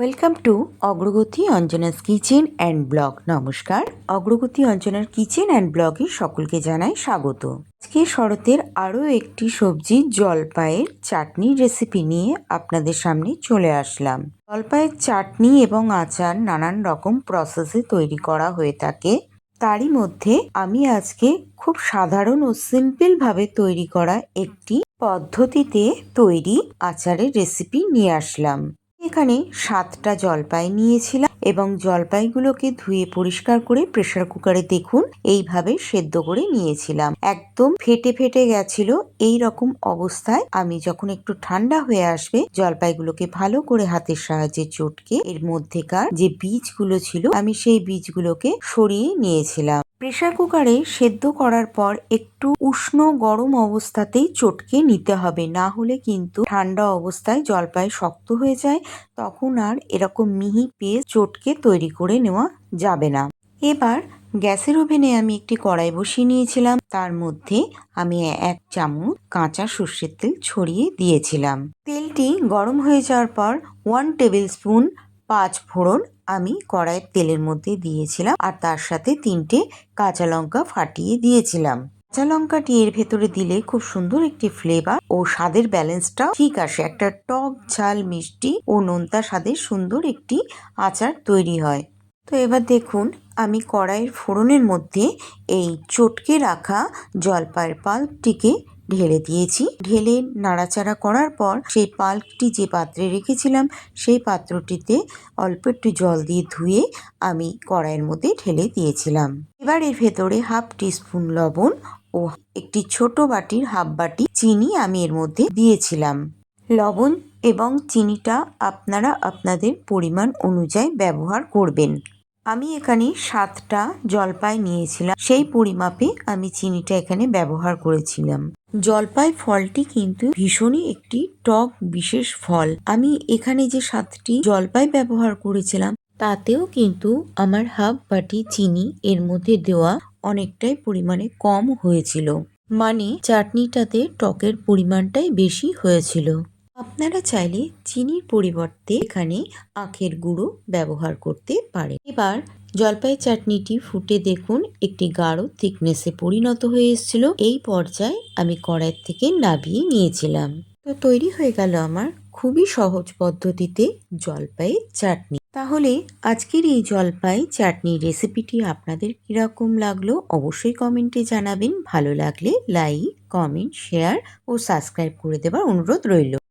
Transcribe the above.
Welcome to অগ্রগতি Anjana's kitchen and blog নমস্কার। অগ্রগতি অঞ্জনার কিচেন অ্যান্ড ব্লগে সকলকে জানাই স্বাগত। আজকে শরতের আরও একটি সবজি জলপাইয়ের চাটনির রেসিপি নিয়ে আপনাদের সামনে চলে আসলাম। জলপাইয়ের চাটনি এবং আচার নানান রকম প্রসেসে তৈরি করা হয়ে থাকে। তারই মধ্যে আমি আজকে খুব সাধারণ ও সিম্পলভাবে তৈরি করা একটি পদ্ধতিতে তৈরি আচারের রেসিপি নিয়ে আসলাম। এখানে সাতটা জলপাই নিয়েছিলাম এবং জলপাইগুলোকে ধুয়ে পরিষ্কার করে প্রেসার কুকারে দেখুন, এইভাবে সেদ্ধ করে নিয়েছিলাম। একদম ফেটে ফেটে গেছিল এই রকম অবস্থায়। আমি যখন একটু ঠান্ডা হয়ে আসবে, জলপাইগুলোকে ভালো করে হাতের সাহায্যে চটকে এর মধ্যেকার যে বীজগুলো ছিল, আমি সেই বীজগুলোকে সরিয়ে নিয়েছিলাম। প্রেসার কুকারে সেদ্ধ করার পর একটু উষ্ণ গরম অবস্থাতেই চটকে নিতে হবে। না হলে কিন্তু ঠান্ডা অবস্থায় জলপাই শক্ত হয়ে যায়, তখন আর এরকম মিহি পেস্ট চটকে তৈরি করে নেওয়া যাবে না। এবার গ্যাসের ওভেনে আমি একটি কড়াই বসিয়ে নিয়েছিলাম। তার মধ্যে আমি এক চামচ কাঁচা সর্ষের তেল ছড়িয়ে দিয়েছিলাম। তেলটি গরম হয়ে যাওয়ার পর ওয়ান টেবিল স্পুন পাঁচ ফোড়ন আমি কড়াইয়ের তেলের মধ্যে দিয়েছিলাম আর তার সাথে তিনটে কাঁচা লঙ্কা ফাটিয়ে দিয়েছিলাম। কাঁচা লঙ্কাটি এর ভেতরে দিলে খুব সুন্দর একটি ফ্লেভার ও স্বাদের ব্যালেন্সটা ঠিক আসে। একটা টক ঝাল মিষ্টি ও নোনতা স্বাদের সুন্দর একটি আচার তৈরি হয়। তো এবার দেখুন, আমি কড়াইয়ের ফোড়নের মধ্যে এই চটকে রাখা জলপাইয়ের পাল্পটিকে ঢেলে দিয়েছি। ঢেলে নাড়াচাড়া করার পর সেই পাল্পটি যে পাত্রে রেখেছিলাম, সেই পাত্রটিতে অল্প একটু জল দিয়ে ধুয়ে আমি কড়াইয়ের মধ্যে ঢেলে দিয়েছিলাম। এবার এর ভেতরে হাফ টিস্পুন লবণ ও একটি ছোট বাটির হাফ বাটি চিনি আমি এর মধ্যে দিয়েছিলাম। লবণ এবং চিনিটা আপনারা আপনাদের পরিমাণ অনুযায়ী ব্যবহার করবেন। আমি এখানে সাতটা জলপাই নিয়েছিলাম। সেই পরিমাপে আমি চিনিটা এখানে ব্যবহার করেছিলাম। জলপাই ফলটি কিন্তু ভীষণই একটি টক, বিশেষ ফল। আমি এখানে যে সাতটি জলপাই ব্যবহার করেছিলাম, তাতেও কিন্তু আমার হাফ বাটি চিনি এর মধ্যে দেওয়া অনেকটাই পরিমাণে কম হয়েছিল। মানে চাটনিটাতে টকের পরিমাণটাই বেশি হয়েছিল। আপনারা চাইলে চিনির পরিবর্তে এখানে আখের গুঁড়ো ব্যবহার করতে পারেন। এবার জলপাই চাটনিটি ফুটে দেখুন, একটি গাঢ় থিকনেসে পরিণত হয়ে এসেছিল। এই পর্যায়ে আমি কড়াই থেকে নাবিয়ে নিয়েছিলাম। তো তৈরি হয়ে গেল আমার খুবই সহজ পদ্ধতিতে জলপাই চাটনি। তাহলে আজকের এই জলপাই চাটনির রেসিপিটি আপনাদের কীরকম লাগল অবশ্যই কমেন্টে জানাবেন। ভালো লাগলে লাইক, কমেন্ট, শেয়ার ও সাবস্ক্রাইব করে দেবার অনুরোধ রইল।